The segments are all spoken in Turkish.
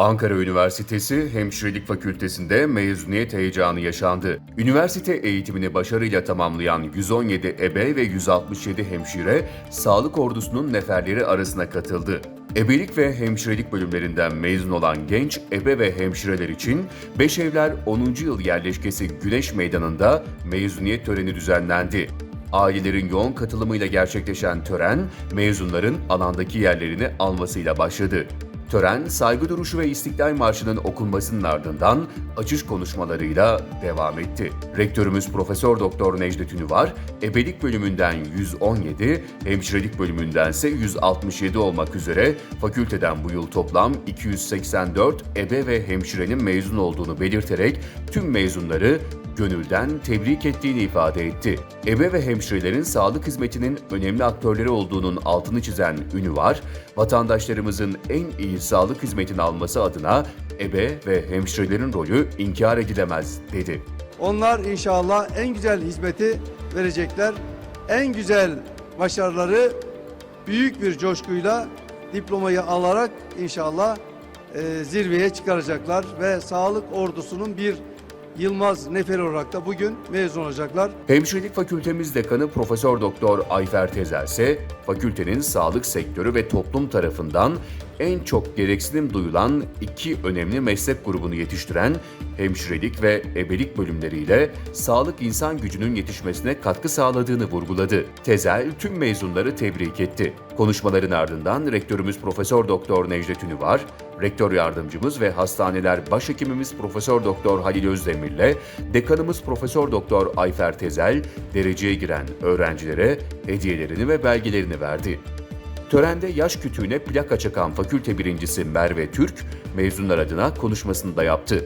Ankara Üniversitesi Hemşirelik Fakültesi'nde mezuniyet heyecanı yaşandı. Üniversite eğitimini başarıyla tamamlayan 117 ebe ve 167 hemşire sağlık ordusunun neferleri arasına katıldı. Ebelik ve hemşirelik bölümlerinden mezun olan genç ebe ve hemşireler için Beşevler 10. yıl yerleşkesi Güneş Meydanı'nda mezuniyet töreni düzenlendi. Ailelerin yoğun katılımıyla gerçekleşen tören, mezunların alandaki yerlerini almasıyla başladı. Tören, saygı duruşu ve İstiklal Marşı'nın okunmasının ardından açış konuşmalarıyla devam etti. Rektörümüz Profesör Doktor Necdet Ünüvar, ebelik bölümünden 117, hemşirelik bölümünden ise 167 olmak üzere fakülteden bu yıl toplam 284 ebe ve hemşirenin mezun olduğunu belirterek tüm mezunları gönülden tebrik ettiğini ifade etti. Ebe ve hemşirelerin sağlık hizmetinin önemli aktörleri olduğunun altını çizen Ünüvar, vatandaşlarımızın en iyi sağlık hizmetini alması adına ebe ve hemşirelerin rolü inkar edilemez dedi. Onlar inşallah en güzel hizmeti verecekler. En güzel başarıları büyük bir coşkuyla diplomayı alarak inşallah e, zirveye çıkaracaklar ve sağlık ordusunun bir Yılmaz neferi olarak da bugün mezun olacaklar. Hemşirelik Fakültemiz Dekanı Profesör Doktor Ayfer Tezer ise fakültenin sağlık sektörü ve toplum tarafından en çok gereksinim duyulan iki önemli meslek grubunu yetiştiren hemşirelik ve ebelik bölümleriyle sağlık insan gücünün yetişmesine katkı sağladığını vurguladı. Tezel tüm mezunları tebrik etti. Konuşmaların ardından rektörümüz Profesör Doktor Necdet Ünüvar, rektör yardımcımız ve hastaneler başhekimimiz Profesör Doktor Halil Özdemir'le dekanımız Profesör Doktor Ayfer Tezel dereceye giren öğrencilere hediyelerini ve belgelerini verdi. Törende yaş kütüğüne plaka çakan fakülte birincisi Merve Türk, mezunlar adına konuşmasını da yaptı.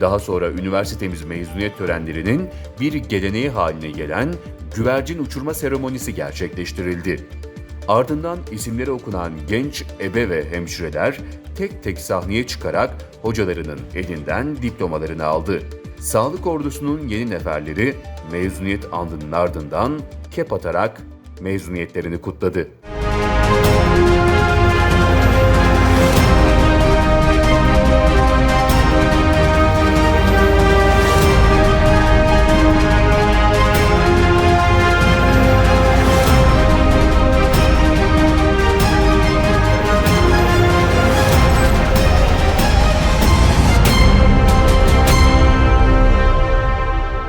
Daha sonra üniversitemiz mezuniyet törenlerinin bir geleneği haline gelen güvercin uçurma seremonisi gerçekleştirildi. Ardından isimleri okunan genç ebe ve hemşireler tek tek sahneye çıkarak hocalarının elinden diplomalarını aldı. Sağlık ordusunun yeni neferleri mezuniyet andının ardından kep atarak mezuniyetlerini kutladı.